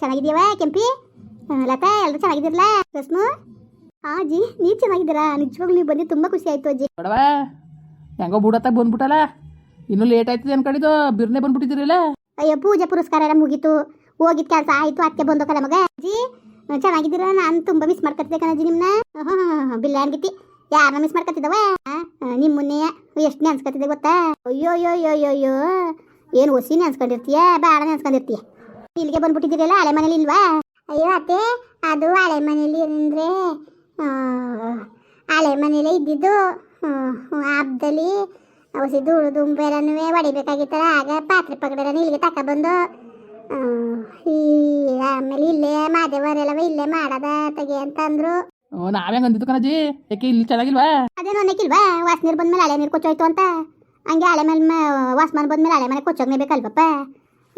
ಚೆನ್ನಾಗಿದ್ಯವ ಕೆಂಪಿ? ಲತಾ ಎಲ್ಲರೂ ಚೆನ್ನಾಗಿದ್ದೀರಲ್ಲ? ರಸ್ಮು ಹಾ ಅಜ್ಜಿ ನೀ ಚೆನ್ನಾಗಿದ್ದೀರಾ? ನಿಜವಾಗ್ಲೂ ನೀವು ಬಂದು ತುಂಬ ಖುಷಿ ಆಯ್ತು ಅಜ್ಜಿ. ನೋಡವ ಹೆಂಗೋ ಬುಡತ್ತಾಗ ಬಂದ್ಬಿಟ್ಟಲ್ಲ? ಇನ್ನೂ ಲೇಟ್ ಆಯ್ತದೆ ಅನ್ಕೊಂಡಿದ್ದು ಬಿರ್ನೆ ಬಂದ್ಬಿಟ್ಟಿದ್ದೀರಲ್ಲ? ಅಯ್ಯೋ ಪೂಜೆ ಪುರಸ್ಕಾರ ಎಲ್ಲ ಮುಗೀತು. ಹೋಗಿದ್ ಕೆಲಸ ಆಯ್ತು ಅತ್ತೆ ಬಂದೋಕಲ್ಲ ಮಗ. ಅಜ್ಜಿ ಚೆನ್ನಾಗಿದ್ದೀರ? ನಾನು ತುಂಬ ಮಿಸ್ ಮಾಡ್ಕೊತಿದ್ದೆ ಕಣಜ್ಜಿ ನಿಮ್ಮನ್ನ ಬಿಲ್ಲ ಅನ್ಗಿತಿ ಯಾರನ್ನ ಮಿಸ್ ಮಾಡ್ಕೊತಿದ್ದವ ನಿಮ್ಮ ಮುನ್ನೆ ಎಷ್ಟು ನೆನ್ಸ್ಕೊತಿದ್ದೆ ಗೊತ್ತಾ? ಅಯ್ಯೋ ಅಯ್ಯೋ ಅಯ್ಯೋ ಅಯ್ಯೋ ಅಯ್ಯೋ. ಏನು ಹೊಸಿ ನೆನ್ಸ್ಕೊಂಡಿರ್ತೀಯ ಬೇಡ ನೆನ್ಸ್ಕೊಂಡಿರ್ತೀಯ ಇಲ್ಲಿಗೆ ಬಂದ್ಬಿಟ್ಟಿದ್ದೀರಲ್ಲ ಹಳೆ ಮನೇಲಿ ಇಲ್ವಾ? ಅಯ್ಯೋ ಅತ್ತೆ ಅದು ಹಳೆ ಮನೇಲಿ ಅಂದ್ರೆ ಹಳೆ ಮನೇಲೆ ಇದ್ದಿದ್ದು. ಹಬ್ಬದಲ್ಲಿ ಅವಸಿ ಧೂಳು ದುಂಬೆರನ್ನು ಹೊಡಿಬೇಕಾಗಿತ್ತಲ್ಲ ಆಗ ಪಾತ್ರೆ ಪಗಡೆರನ್ನು ಇಲ್ಲಿಗೆ ತಗೊಬಂದು ಬಂದು ಈ ಆಮೇಲೆ ಇಲ್ಲೇ ಮಾದೇವರೆಲ್ಲವ ಇಲ್ಲೇ ಮಾಡದ ತೆಗೆ ಅಂತ ಅಂದ್ರು ನಾವೇ ಅಂದಿದ್ದು ಕಣಜಿ? ಯಾಕೆ ಇಲ್ಲಿ ಚೆನ್ನಾಗಿಲ್ವಾ? ಅದೇನೋ ಅನ್ನಕ್ಕಿಲ್ವಾ? ವಾಸ ನೀರು ಬಂದ್ಮೇಲೆ ಹಳೆ ನೀರು ಕೊಚ್ಚೋಯ್ತು ಅಂತ. ಹಂಗೆ ಹಳೆ ಮೇಲೆ ವಾಸಮಾನ ಬಂದ್ಮೇಲೆ ಹಳೆ ಮನೆ ಕೊಚ್ಚೋಗ್ನೇ ಬೇಕಲ್ವಪ್ಪ?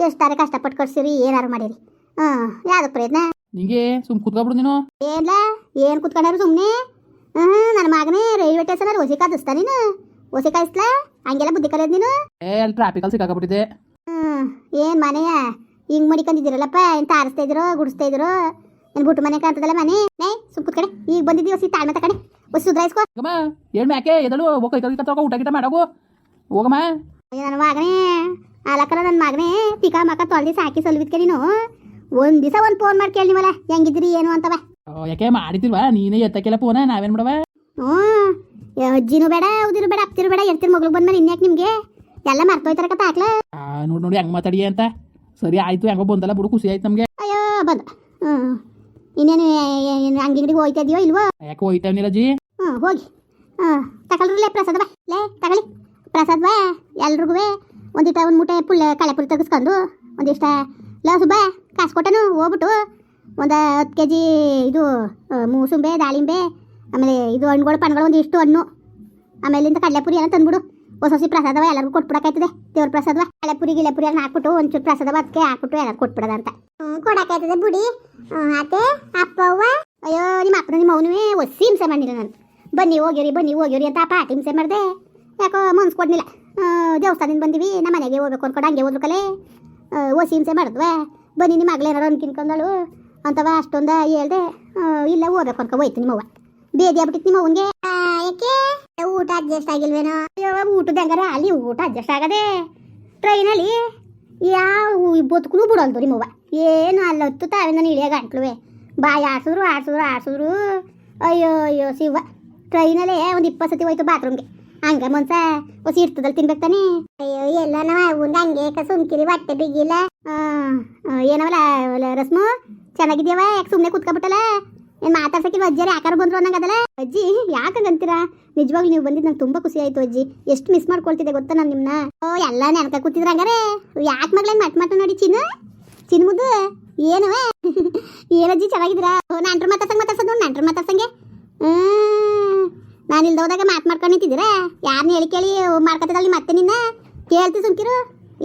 ಎಷ್ಟಾರೆ ಕಷ್ಟಪಟ್ಟು ಕಟ್ಸಿರಿ ಏನಾರು ಮಾಡಿರಿ. ಹಾಂ ಯಾವ್ದು ಪ್ರಯತ್ನ? ನಿಂಗೆ ಸುಮ್ ಕುತ್ಕೊಬಿಡು ನೀನು. ಏನ್ಲ ಏನ್ ಕುತ್ಕೊಂಡಾರು ಸುಮ್ನೆ? ಹ್ಮ್ ನನ್ನ ಮಗನೇ ರೈಲ್ವೆ ಸ್ಟೇಷನ್ ಹೊಸಿ ಕಾದಿಸ್ತಾ ನೀನು. ಹೊಸಿ ಕಾಯಿಸ್ಲಾ? ಹಂಗೆಲ್ಲ ಬುದ್ಧಿ ಕಲಿಯೋದು ನೀನು? ಏ ಅಲ್ಲಿ ಟ್ರಾಫಿಕಲ್ಲಿ ಸಿಕ್ಕಾಕ್ಬಿಟ್ಟಿದೆ ಹ್ಮ್ ಏನ್ ಮನೆಯ? ಹಿಂಗ್ ಮಡಿಕೊಂಡಿದ್ದೀರಲ್ಲಪ್ಪ ಏನ್ ತಾರಿಸ್ತಾ ಇದ್ರು ಗುಡಿಸ್ತಾ ಇದ್ರು ಏನ್ ಬುಟ್ಟು ಮನೆ ಕಾಣ್ತದಲ್ಲ ಮನೆ? ನೈ ಸುಮ್ ಕುತ್ಕಡೆ ಈಗ ಬಂದಿದ್ದೀವಿ ಹೊಸಿ ತಾಳ್ಮೆ ತಕಡೆ ಹೊಸಿ ಸುಧಾರಿಸ್ಕೋ. ಹೋಗಮ್ಮ ಏನ್ ಮ್ಯಾಕೆ ಎದಳು ಹೋಗ ಕೈ ಊಟ ಗಿಟ ಮಾಡೋಗು. ಹೋಗಮ್ಮ. ಅಯ್ಯೋ ನನ್ನ ಮಗನೇ. ಆಲಕ್ಕಲ್ಲ ನನ್ನ ಮಗನೇ ಪಿಕ ಮಕ ತೊಳ್ದಿ ಸಾಕಿ ಸಲ್ವಿದ್ಕೆ ನೀನು. ಒಂದ್ ದಿವಸ ಒಂದು ಫೋನ್ ಮಾಡಿ ಕೇಳಿ ನಿಮ್ಮಲ್ಲ ಹೆಂಗಿದ್ರಿ ಏನು ಅಂತವ? ಯಾಕೆ ಮಾಡಿದಿಲ್ವಾ ನೀನೇ ಎತ್ತಕ್ಕೆಲ್ಲ ಫೋನ ನಾವೇನ್ ಬಿಡವ ಹ್ಞೂ ಅಜ್ಜಿನೂ ಬೇಡ ಉದಿರು ಬೇಡ ಅಪ್ತಿರು ಬೇಡ ಎರ್ತಿರ್ ಮಗಳು ಬಂದ್ಮೇಲೆ ಇನ್ಯಾಕೆ ನಿಮ್ಗೆ? ಎಲ್ಲ ಮರ್ತೋಯ್ತಾರ ಕತ್ತ ಹಾಕ್ಲ ನೋಡಿ ನೋಡಿ ಹೆಂಗ್ ಮಾತಾಡಿ ಅಂತ. ಸರಿ ಆಯ್ತು ಹೆಂಗೋ ಬಂದಲ್ಲ ಬುಡು ಖುಷಿ ಆಯ್ತು ನಮಗೆ. ಅಯ್ಯೋ ಬಂದ. ಹ್ಞೂ. ಇನ್ನೇನು ಅಂಗಡಿ ಅಂಗಡಿಗೆ ಹೋಯ್ತಾ ಇದೆಯೋ ಇಲ್ವೋ? ಯಾಕೆ ನೀರ ಜಿ ಹ್ಞೂ ಹೋಗಿ. ಹಾಂ ತಗೊಳ್ರಲ್ಲೇ ಪ್ರಸಾದ ಬಾ. ಲೇ ತಗೊಳ್ಳಿ. ಪ್ರಸಾದ ಬಾ ಎಲ್ರಿಗೂ ಒಂದಿಟ ಒಂದು ಮೂಟೆ ಕಳೆ ಪುಲ್ ತೆಗೆಸ್ಕೊಂಡು ಒಂದಿಷ್ಟ ಲಸು ಬಾ ಕಾಸು ಕೊಟ್ಟನು ಹೋಗ್ಬಿಟ್ಟು ಒಂದು ಹತ್ತು ಕೆ ಜಿ ಇದು ಮೂಸುಂಬೆ ದಾಳಿಂಬೆ ಆಮೇಲೆ ಇದು ಹಣ್ಣುಗಳು ಪಣ್ಣಗಳು ಒಂದಿಷ್ಟು ಹಣ್ಣು. ಆಮೇಲೆ ಇಂದ ಕಡಲೆಪುರಿ ಎಲ್ಲ ತಂದ್ಬಿಡು. ಹೊಸ ಹೊಸ ಪ್ರಸಾದವ ಎಲ್ಲರಿಗೂ ಕೊಟ್ಬಿಡಕಾಯ್ತದೆ. ದೇವ್ರ ಪ್ರಸಾದವ. ಕಳೆಪುರಿ ಗಿಳೆಪುರಿ ಎಲ್ಲ ಹಾಕ್ಬಿಟ್ಟು ಒಂಚೂರು ಪ್ರಸಾದವ ಅದಕ್ಕೆ ಹಾಕ್ಬಿಟ್ಟು ಎಲ್ಲ ಕೊಟ್ಬಿಡೋದ ಅಂತ ಕೊಡಕಾಯ್ತದೆ ಬುಡಿ. ಅತ್ತೆ ಅಪ್ಪವ್ವ. ಅಯ್ಯೋ ನಿಮ್ಮ ಅಪ್ಪನ ನಿಮ್ಮ ಅವನುವೇ ಒಸಿ ಹಿಂಸೆ ಮಾಡಿಲ್ಲ ನಾನು. ಬನ್ನಿ ಹೋಗಿರಿ ಬನ್ನಿ ಹೋಗಿರಿ ಅಂತ ಪಾಟಿ ಹಿಂಸೆ ಮಾಡಿದೆ. ಯಾಕೋ ಮನ್ಸು ಕೊಡ್ಲಿಲ್ಲ. ಆ, ದೇವಸ್ಥಾನದಿಂದ ಬಂದಿವಿ, ನಮ್ಮ ಮನೆಗೆ ಹೋಗ್ಬೇಕು ಅನ್ಕೊಂಡು ಹಂಗೆ ಹೋದ್ರು ಕಲೆ. ಓಸಿ ಹಿಂಸೆ ಮಾಡಿದ್ವೆ. ಬನ್ನಿ ನಿಮ್ಮ ಮಗಳು ಏನಾರು ಅನ್ಕಿನ್ಕೊಂಡಳು ಅಂತವ ಅಷ್ಟೊಂದು ಹೇಳ್ದೆ ಇಲ್ಲ ಹೋಗ್ಬೇಕು ಅನ್ಕೊ, ಹೋಯ್ತು ನಿಮ್ಮವ್ವ. ಬೇದಿ ಆಗ್ಬಿಟ್ಟಿತ್ತು ನಿಮ್ಮ ಅವನ್ಗೆ ಯಾಕೆ? ಊಟ ಅಡ್ಜಸ್ಟ್ ಆಗಿಲ್ವೇನೋ? ಊಟದ ಹೆಂಗಾರ ಅಲ್ಲಿ ಊಟ ಅಡ್ಜಸ್ಟ್ ಆಗದೆ. ಟ್ರೈನಲ್ಲಿ ಯಾವ ಬದುಕು ಬಿಡಲ್ದು ನಿಮ್ಮವ್ವ. ಏನು ಅಲ್ಲೊತ್ತು ತಾವಿಂದ ಇಳಿಯಾಗ ಗಂಟ್ಲುವೆ. ಬಾಯಿ ಆಡ್ಸಿದ್ರು ಆಡ್ಸಿದ್ರು ಆಡ್ಸಿದ್ರು. ಅಯ್ಯೋ ಅಯ್ಯೋ ಶಿವ ಟ್ರೈನಲ್ಲೇ ಒಂದು ಇಪ್ಪತ್ತು ಸತಿ ಹೋಯ್ತು ಬಾತ್ರೂಮ್ಗೆ ಹಂಗ ಮನ್ಸ, ಹೊಸ ಇರ್ತದಲ್ಲಿ ತಿನ್ಬೇಕು ತಾನೆ? ಅಯ್ಯೋ, ಎಲ್ಲ ನಾವು ಹಂಗೆ ಸುಮ್ಕಿರಿ ಹೊಟ್ಟೆ ಬಿಗಿಲ್ಲ. ಏನವಲ್ಲ ರಸ್ಮು ಚೆನ್ನಾಗಿದ್ಯಾವ? ಯಾಕೆ ಸುಮ್ಮನೆ ಕುತ್ಕೊಬಿಟ್ಟಲ್ಲ? ಏನು ಮಾತಾಡ್ಸಕ್ಕಿಲ್ವ ಅಜ್ಜಿ? ಯಾಕಾರ ಬಂದ್ರು ಅನ್ನಂಗದಲ್ಲ ಅಜ್ಜಿ ಯಾಕಂಗಂತೀರಾ ನಿಜವಾಗ್ಲೂ ನೀವು ಬಂದಿದ್ದು ನಂಗೆ ತುಂಬಾ ಖುಷಿ ಆಯ್ತು ಅಜ್ಜಿ. ಎಷ್ಟು ಮಿಸ್ ಮಾಡ್ಕೊಳ್ತಿದ್ದೆ ಗೊತ್ತಾ ನಾನು ನಿಮ್ಮನ್ನ ಓ, ಎಲ್ಲ ನೆನಕ ಕೂತಿದ್ರ ಹಂಗಾರೆ. ಯಾಕೆ ಮಗಳೇನು ಮಟ್ ಮಟ ನೋಡಿ ಚಿನ್ನು? ಚಿನ್ಮುದು ಮುದ್ದು ಏನವ ಏನಜ್ಜಿ ಚೆನ್ನಾಗಿದ್ರ ಓ ನಂಟ್ರ ಮಾತಾಡ್ಸಂಗೆ ಮಾತಾಡ್ಸೋದು ನಂಟ್ರ ಮಾತಾಡ್ಸಂಗೆ. ನಾನು ಇಲ್ದ ಹೋದಾಗ ಮಾತು ಮಾಡ್ಕೊಂಡು ನಿಂತಿದ್ದೀರಾ? ಯಾರನ್ನ ಹೇಳಿ ಕೇಳಿ ಮಾಡ್ಕೊತಿದ್ದಲ್ಲ ಮತ್ತೆ ನಿನ್ನ? ಕೇಳ್ತಿ ಸುಮ್ಕಿರು.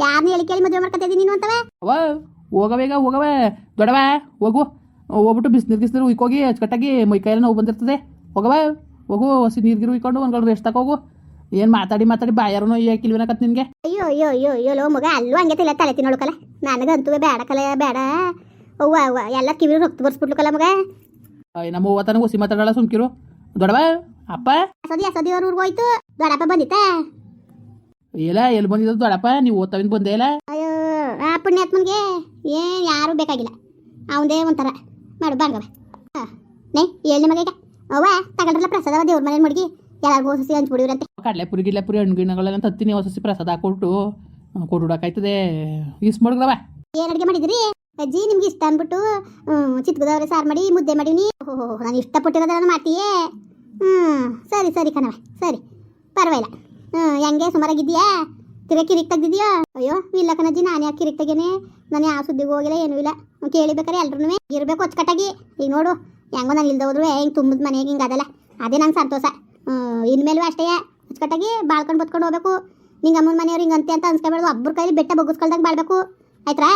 ಯಾರನ್ನ ಹೇಳಿ ಕೇಳಿ ಮದುವೆ ಮಾಡ್ಕೊತಿದ್ದೀನಿ ನೀನು ಅಂತವ? ಅವ ಹೋಗವೇಗ ಹೋಗವ ದೊಡವ ಹೋಗು. ಹೋಗ್ಬಿಟ್ಟು ಬಿಸಿನೀರು ಗಿಸ್ನೀರು ಉಯ್ಕೋಗಿ ಅಚ್ಚುಕಟ್ಟಾಗಿ ಕೈಯಲ್ಲಿ ನೋವು ಬಂದಿರ್ತದೆ. ಹೋಗವ ಹೋಗು. ಹಸಿ ನೀರು ಗಿರು ಉಯ್ಕೊಂಡು ಒಂದ್ಗಳು ರೆಸ್ಟ್ ತಗೋಗು. ಏನು ಮಾತಾಡಿ ಮಾತಾಡಿ ಬಾಯಾರು ಕಿಲ್ವಿನಕತ್ ನಿನಗೆ? ಅಯ್ಯೋ ಅಯ್ಯೋ ಅಯ್ಯೋ ಅಯ್ಯೋ ಲೋ ಮಗ ಅಲ್ಲೂ ಹಂಗೆ ತಿಲ್ಲ ತಲೆ ತಿನ್ನೋಳ್ಕಲ್ಲ ನನಗಂತೂ ಬೇಡ ಕಲ ಬೇಡ. ಅವ್ವ ಅವ್ವ ಎಲ್ಲ ಕಿವಿ ರೊಕ್ತ ಬರ್ಸ್ಬಿಟ್ಲಕಲ್ಲ ಮಗ. ಅಯ್ಯ ನಮ್ಮ ತನಕ ಹುಸಿ ಮಾತಾಡಲ್ಲ ಸುಮ್ಕಿರು. ದೊಡವ ಅಪ್ಪ? ಅಸದಿ ಅಸದಿ ಅವ್ರ ಊರಿಗೆ ಹೋಯ್ತು. ದೊಡ್ಡಪ್ಪ ಬಂದಿತ್ತ? ಇಲ್ಲ ಎಲ್ಲಿ ಬಂದಿದ್ದು ದೊಡಪ್ಪ ನೀವು ಓದ್ತಾವಿಂದ ಬಂದೇ ಇಲ್ಲ ಅಯ್ಯೋ ಆ ಪುಣ್ಯಾತ್ಮನ್ಗೆ ಏನು ಯಾರೂ ಬೇಕಾಗಿಲ್ಲ. ಅವಂದೇ ಒಂಥರ. ಮಾಡು ಬಾಂಗವ ನೇ ಹೇಳಿ ಮಗ ಈಗ ಅವ್ವ ತಗೊಂಡ್ರಲ್ಲ ಪ್ರಸಾದ ದೇವ್ರ ಮನೇಲಿ ಮಡ್ಗಿ. ಎಲ್ಲರಿಗೂ ಹೊಸಿ ಹಂಚ್ಬಿಡಿವ್ರಂತೆ ಕಡಲೆಪುರಿ ಗಿಡ್ಲೆಪುರಿ ಹಣ್ಣು ಗಿಣ್ಣಗಳೆಲ್ಲ ತತ್ತೀನಿ ಹೊಸ ಪ್ರಸಾದ ಕೊಟ್ಟು ಕೊಡುಡಾಕಾಯ್ತದೆ ಇಸ್ ಮಡಗ್ದವ ಏನ್ ಅಡುಗೆ ಮಾಡಿದ್ರಿ? ಅಜ್ಜಿ ನಿಮ್ಗೆ ಇಷ್ಟ ಅಂದ್ಬಿಟ್ಟು ಚಿತ್ಕದವ್ರೆ ಸಾರು ಮಾಡಿ ಮುದ್ದೆ ಮಾಡೀನಿ ಓಹೋ ನಾನು ಇಷ್ಟಪಟ್ಟಿರೋದನ್ನ ಮಾಡ್ತೀಯೇ? ಹ್ಞೂ ಸರಿ ಸರಿ ಕಣವ ಸರಿ. ಪರವಾಗಿಲ್ಲ. ಹ್ಞೂ ಹೆಂಗೆ, ಸುಮಾರಾಗಿದ್ದೀಯಾ? ತಿರ ಕಿರಿಕ್ ತೆಗ್ದಿದ್ಯಾ ಅಯ್ಯೋ, ಇಲ್ಲ ಕಣಜ್ಜಿ, ನಾನು ಯಾಕೆ ಕಿರಿಕ್ ತೆಗೇನೆ. ನಾನು ಯಾವ ಸುದ್ದಿಗೆ ಹೋಗಿಲ್ಲ, ಏನೂ ಇಲ್ಲ. ಕೇಳಿಬೇಕಾರೆ ಎಲ್ರೂ ಇರಬೇಕು ಅಚ್ಚುಕಟ್ಟಾಗಿ ಈಗ ನೋಡು, ಹೆಂಗೋ ನಾನು ಇಲ್ದ ಹೋದ್ರು ಹಿಂಗೆ ತುಂಬದ ಮನೆಗೆ ಹಿಂಗೆ ಅದಲ್ಲ. ಅದೇ ನಂಗೆ ಸಂತೋಷ. ಇನ್ಮೇಲೂ ಅಷ್ಟೇ. ಅಚ್ಚುಕಟ್ಟಾಗಿ ಬಾಳ್ಕೊಂಡು ಬತ್ಕೊಂಡು ಹೋಗ್ಬೇಕು. ನಿಂಗೆ ಅಮ್ಮನ ಮನೆಯವ್ರು ಹಿಂಗೆ ಅಂತೆ ಅಂತ ಅನ್ಸ್ಕೊಬಾರ್ದು ಒಬ್ಬರ ಕೈಲಿ ಬೆಟ್ಟ ಬಗ್ಗಿಸ್ಕೊಳ್ದಂಗೆ ಬಾಳ್ಬೇಕು. ಆಯ್ತಾ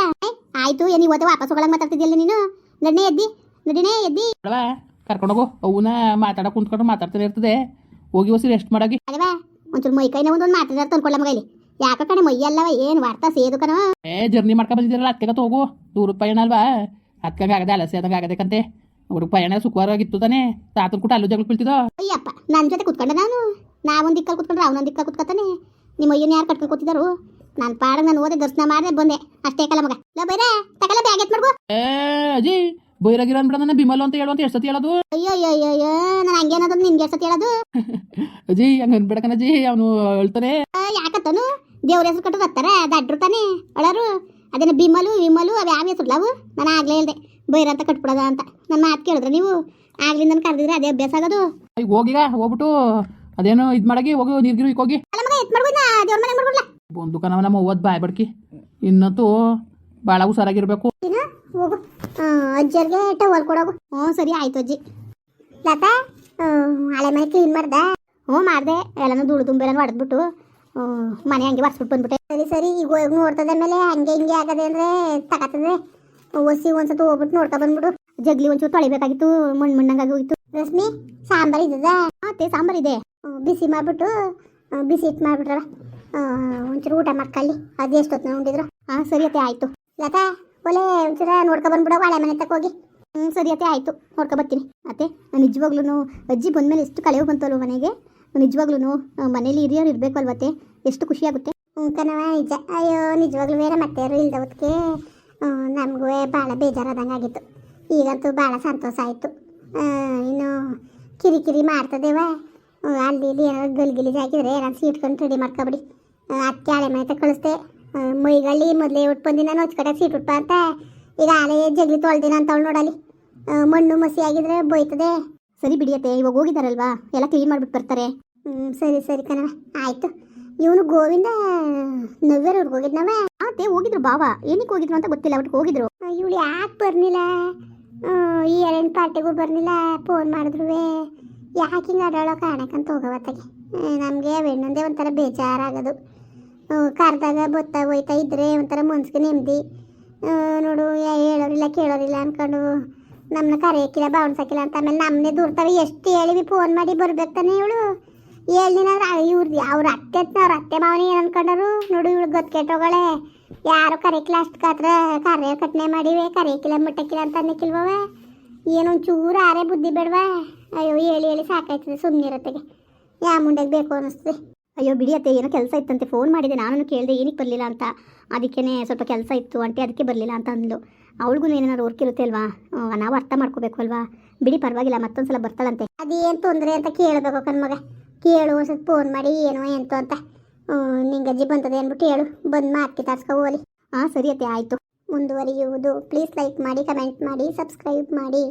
ಆಯ್ತು ಏನು ಇವತ್ತು ವಾಪಸ್ ಹೋಗಲಂಗೆ ಮಾತಾಡ್ತಿದ್ದಿಲ್ಲ ನೀನು? ನಡನೆ ಎದ್ದಿ ನಡಿನೇ ಎದ್ದಿ. ಕರ್ಕೊಂಡೋಗು ಅವನ ಮಾತಾಡೋ ಕುಂತ್ಕೊಂಡು ಮಾತಾಡ್ತಾನೆ ಇರ್ತದೆ. ಹೋಗಿ ಹೊಸಿ ರೆಸ್ಟ್ ಮಾಡಾಗಿ ಅಲ್ವಾ ಒಂಚೂರು ಮೈ ಕೈನ ಒಂದೊಂದು ಮಾತಾಡ್ತಾರೆ ತಂದ್ಕೊಳ್ಳ ಇಲ್ಲಿ. ಯಾಕ ಕಣೆ ಮೈ ಅಲ್ಲವ ಏನು ವಾರ್ತಾ ಸೇದು ಕಣ? ಏ ಜರ್ನಿ ಮಾಡ್ಕ ಬಂದಿದ್ದೀರಲ್ಲ ಅದಕ್ಕೆ ಹೋಗು ನೂರು ರೂಪಾಯಿ ಅಲ್ವಾ? ಅದಕ್ಕಂಗೆ ಆಗದೆ ಅಲಸೆ ಆದಂಗೆ ಆಗದಕ್ಕಂತೆ ಅವ್ರ ಪಯಣ ಸುಖವಾಗಿತ್ತು ತಾನೆ. ತಾತನ ಕೂಟ ಅಲ್ಲೂ ಜಗಳ ಬೀಳ್ತಿದ್ದೋ? ಅಯ್ಯಪ್ಪ ನನ್ನ ಜೊತೆ ಕುತ್ಕೊಂಡೆ ನಾನು? ನಾವೊಂದು ದಿಕ್ಕಲ್ಲಿ ಕುತ್ಕೊಂಡ್ರೆ ಅವನೊಂದು ದಿಕ್ಕಲ್ಲಿ ಕುತ್ಕೊತಾನೆ. ನಿಮ್ಮ ಅಯ್ಯನ ಯಾರು ಕಟ್ಕೊಂಡು ಕೂತಿದ್ದಾರು ನಾನು ಪಾಡ ನಾನು ಓದಿ ದರ್ಶನ ಮಾಡಿದೆ ಬಂದೆ. ಅಷ್ಟೇ ಕಲ ಮಗ. ಲೋ ಬೈರೆ ತಗಲ ಬ್ಯಾಗ್ ಎತ್ ಮಾಡ್ಕೋ ಏ ಅಜ್ಜಿ ಬೈರಾಗಿರ ಅನ್ಬಿಡ ನನ್ನ ಬಿಮಲ್ ಅಂತ ಹೇಳು ಅಂತ ಎಷ್ಟು ಸತಿ ಹೇಳೋದು? ಅಯ್ಯೋ ಅಯ್ಯೋ ಅಯ್ಯೋ ಅಯ್ಯೋ ನಾನು ಹಂಗೇನದು ನಿನ್ಗೆ ಎಷ್ಟು ಹೇಳೋದು? ಅಜ್ಜಿ ಹಂಗೆ ಅನ್ಬಿಡಕನಜ್ಜಿ ಅವನು ಹೇಳ್ತಾನೆ ಯಾಕತ್ತನು? ದೇವ್ರ ಹೆಸರು ಕಟ್ಟು ಹತ್ತಾರ ದಡ್ರು ತಾನೆ ಅಳರು. ಅದನ್ನ ಬಿಮಲು ವಿಮಲು ಅವು ಯಾವ ಹೆಸರು ಅವು? ನಾನು ಆಗ್ಲೇ ಇಲ್ಲದೆ ಬೈರ ಅಂತ ಕಟ್ಬಿಡೋದ ಅಂತ. ನನ್ನ ಮಾತು ಕೇಳಿದ್ರೆ ನೀವು? ಆಗ್ಲಿಂದ ಕರೆದಿದ್ರೆ ಅದೇ ಅಭ್ಯಾಸ ಆಗೋದು? ಹೋಗೀಗ ಹೋಗ್ಬಿಟ್ಟು ಅದೇನೋ ಇದು ಮಾಡಗಿ ಹೋಗಿ ನೀರ್ಗಿರು ಹೋಗಿ ಒಂದು ಕನವ ನಮ್ಮ ಓದ್ ಬಾಯ್ ಬಡ್ಕಿ. ಇನ್ನಂತೂ ಭಾಳ ಹುಷಾರಾಗಿರ್ಬೇಕು. ಹೋಗು. ಅಜ್ಜರ್ಗೆ ಟವಲ್ ಕೊಡೋಗು? ಹ್ಞೂ ಸರಿ ಆಯ್ತು ಅಜ್ಜಿ. ಲತಾ? ಹಳೆ ಮನೆ ಕ್ಲೀನ್ ಮಾಡ್ದೆ? ಹ್ಞೂ ಮಾಡಿದೆ. ಎಲ್ಲನೂ ಧೂಳು ತುಂಬೆಲ್ಲ ಹೊಡೆದ್ಬಿಟ್ಟು ಮನೆ ಹಂಗೆ ಬರ್ಸ್ಬಿಟ್ಟು ಬಂದ್ಬಿಟ್ಟೆ. ಸರಿ ಸರಿ ಈಗ ಹೋಗಿ ನೋಡ್ತದೆ ಮೇಲೆ ಹಂಗೆ ಹಿಂಗೆ ಆಗದೆ ಅಂದರೆ ತಗತದೆ. ಒಸಿ ಒಂದ್ಸತಿ ಹೋಗ್ಬಿಟ್ಟು ನೋಡ್ಕೊ ಬಂದ್ಬಿಡು. ಜಗ್ಲಿ ಒಂಚೂರು ತೊಳಿಬೇಕಾಗಿತ್ತು ಮಣ್ಣು ಮಣ್ಣಂಗಾಗಿ ಹೋಗಿತ್ತು. ರಶ್ಮಿ ಸಾಂಬಾರ್ ಇದ್ದದ? ಮತ್ತೆ ಸಾಂಬಾರ್ ಇದೆ. ಬಿಸಿ ಮಾಡ್ಬಿಟ್ಟು ಬಿಸಿ ಇಟ್ಟು ಮಾಡಿಬಿಟ್ರಲ್ಲ. ಒಂಚೂರು ಊಟ ಮಾಡ್ಕೊಳ್ಳಿ. ಅದು ಎಷ್ಟೊತ್ತು ಉಂಡಿದ್ರು? ಹಾಂ ಸರಿ ಅತ್ತೆ ಆಯಿತು. ಲತಾ? ಒಲೆ ಒಂಚೂರ ನೋಡ್ಕೊ ಬಂದ್ಬಿಡೋ ಹಳೆ ಮನೆ ತಕ ಹೋಗಿ. ಹ್ಞೂ ಸರಿ ಅತ್ತೆ ಆಯಿತು. ನೋಡ್ಕೊ ಬರ್ತೀನಿ. ಅತ್ತೆ ನಿಜವಾಗ್ಲೂ ಅಜ್ಜಿ ಬಂದಮೇಲೆ ಎಷ್ಟು ಕಳೆವು ಬಂತಲ್ವ ಮನೆಗೆ? ನಿಜವಾಗ್ಲೂ ಮನೇಲಿ ಹಿರಿಯರು ಇರಬೇಕು ಅಲ್ವತ್ತೆ ಎಷ್ಟು ಖುಷಿಯಾಗುತ್ತೆ ಹ್ಞೂ ಕಣವ ನಿಜ. ಅಯ್ಯೋ ನಿಜವಾಗ್ಲೂ ಬೇರೆ ಮತ್ತೆ ಯಾರು ಇಲ್ದ ಹೊತ್ತಿಗೆ ನಮಗೂ ಭಾಳ ಬೇಜಾರಾದಂಗೆ ಆಗಿತ್ತು ಈಗಂತೂ ಭಾಳ ಸಂತೋಷ ಆಯಿತು. ಇನ್ನು ಕಿರಿಕಿರಿ ಮಾಡ್ತದೇವ. ಅಲ್ಲಿ ಇಲ್ಲಿ ಏನಾದ್ರು ಗಲ್ಗಿಲಿ ಹಾಕಿದ್ರೆ ನಾನು ಸೀಟ್ಕೊಂಡು ರೆಡಿ ಮಾಡ್ಕೊಬಿಡಿ. ಅತ್ತೆ ಹಳೆ ಮನೆ ಹ್ಮ್, ಮೈಗಳ್ಳಿ ಮೊದಲೇ ಉಟ್ಟು ಬಂದಿ ನಾನು ಹೊಚ್ಕಡೆ ಸೀಟ್ ಉಟ್ಪ ಅಂತ ಈಗ ಆಲೆ ಜಗ್ಲಿ ತೊಳ್ದಿನ ಅಂತ ಅವಳು ನೋಡಲಿ. ಮಣ್ಣು ಮಸಿ ಆಗಿದ್ರೆ ಬೋಯ್ತದೆ. ಸರಿ ಬಿಡಿಯತ್ತೆ ಇವಾಗ ಹೋಗಿದಾರಲ್ವಾ? ಎಲ್ಲ ಕ್ಲೀನ್ ಮಾಡ್ಬಿಟ್ಟು ಬರ್ತಾರೆ. ಹ್ಞೂ ಸರಿ ಸರಿ ಕಣವ ಆಯಿತು. ಇವನು ಗೋವಿಂದ ನವ್ಯರವ್ರಿಗೆ ಹೋಗಿದ್ನವ ಅತ್ತೆ ಹೋಗಿದ್ರು ಬಾವ. ಏನಕ್ಕೆ ಹೋಗಿದ್ರು ಅಂತ ಗೊತ್ತಿಲ್ಲ ಅವ್ರಿಗೆ ಹೋಗಿದ್ರು. ಇವಳು ಯಾಕೆ ಬರ್ನಿಲ್ಲ ಈ ಎರಡು ಪಾರ್ಟಿಗೂ ಬರ್ನಿಲ್ಲ ಫೋನ್ ಮಾಡಿದ್ರು ಯಾಕೆ ಹಿಂಗೆ ಅಡಾಳೋ ಕಾಣಕ್ಕಂತ ಹೋಗವತ್ತಾಗೆ ನಮಗೆ ಹೆಣ್ಣೊಂದೇ ಒಂಥರ ಬೇಜಾರಾಗೋದು. ಕರೆದಾಗ ಬತ್ತಾಗ ಹೋಯ್ತಾ ಇದ್ರೆ ಒಂಥರ ಮನ್ಸಿಗೆ ನೆಮ್ಮದಿ. ನೋಡು ಹೇಳೋರಿಲ್ಲ, ಕೇಳೋರಿಲ್ಲ ಅನ್ಕೊಂಡು ನಮ್ಮನ್ನ ಕರೆಯಕ್ಕಿಲ್ಲ, ಬಾವಣ್ಸಕ್ಕಿಲ್ಲ ಅಂತ ಆಮೇಲೆ ನಮ್ಮನ್ನೇ ದೂರ್ತಾವೆ. ಎಷ್ಟು ಹೇಳಿವಿ ಫೋನ್ ಮಾಡಿ ಬರ್ಬೇಕು ತಾನೆ ಇವಳು. ದಿನ ಇವ್ರದ್ದು ಅವ್ರ ಅತ್ತೆ ಅವ್ರ ಅತ್ತೆ ಮಾವನ ಏನು ಅನ್ಕೊಂಡರು? ನೋಡು, ಇವಳು ಗೊತ್ಕೆಟ್ಟೋಗಳೆ ಯಾರು ಕರೆಯಕ್ಕಿಲ್ಲ, ಅಷ್ಟು ಕಾತ್ರ ಕರೆ ಕಟ್ನೆ ಮಾಡಿವೆ, ಕರೆಯಕ್ಕಿಲ್ಲ, ಮುಟ್ಟಕ್ಕಿಲ್ಲ ಅಂತ ಅನ್ನಕ್ಕಿಲ್ವವ? ಏನೋ ಚೂರು ಆರೇ ಬುದ್ಧಿ ಬೇಡವಾ? ಅಯ್ಯೋ, ಹೇಳಿ ಹೇಳಿ ಸಾಕಾಯ್ತದೆ ಸುಮ್ಮನೆ ಇರತ್ತೆಗೆ ಯಾ ಮುಂಡೆಗೆ ಬೇಕು ಅನ್ನಿಸ್ತದೆ. ಅಯ್ಯೋ ಬಿಡಿ ಅತ್ತೆ ಏನೋ ಕೆಲಸ ಇತ್ತಂತೆ ಫೋನ್ ಮಾಡಿದೆ ನಾನು ಕೇಳಿದೆ ಏನಕ್ಕೆ ಬರಲಿಲ್ಲ ಅಂತ. ಅದಕ್ಕೇ ಸ್ವಲ್ಪ ಕೆಲಸ ಇತ್ತು ಅಂಟೆ ಅದಕ್ಕೆ ಬರಲಿಲ್ಲ ಅಂತ ಅಂದ್ಲು. ಅವಳಿಗೂ ಏನಾದ್ರು ವರ್ಕ್ ಇರುತ್ತೆ ಅಲ್ವಾ? ನಾವು ಅರ್ಥ ಮಾಡ್ಕೋಬೇಕು ಅಲ್ವಾ? ಬಿಡಿ ಪರವಾಗಿಲ್ಲ ಮತ್ತೊಂದು ಸಲ ಬರ್ತಾಳಂತೆ. ಅದೇನು ತೊಂದರೆ ಅಂತ ಕೇಳಬೇಕು ಕಣ್ಮಗ ಕೇಳು ಸ್ವಲ್ಪ ಫೋನ್ ಮಾಡಿ ಏನೋ ಎಂತು ಅಂತ. ನಿಂಗೆ ಅಜ್ಜಿ ಬಂತದೆ ಅಂದ್ಬಿಟ್ಟು ಹೇಳು ಬಂದು ಮಾತಿ ತಾರ್ಸ್ಕೊ ಹೋಗಲಿ. ಹಾಂ ಸರಿ ಅತ್ತೆ ಆಯಿತು. ಮುಂದುವರಿಯುವುದು. ಪ್ಲೀಸ್ ಲೈಕ್ ಮಾಡಿ ಕಮೆಂಟ್ ಮಾಡಿ ಸಬ್ಸ್ಕ್ರೈಬ್ ಮಾಡಿ.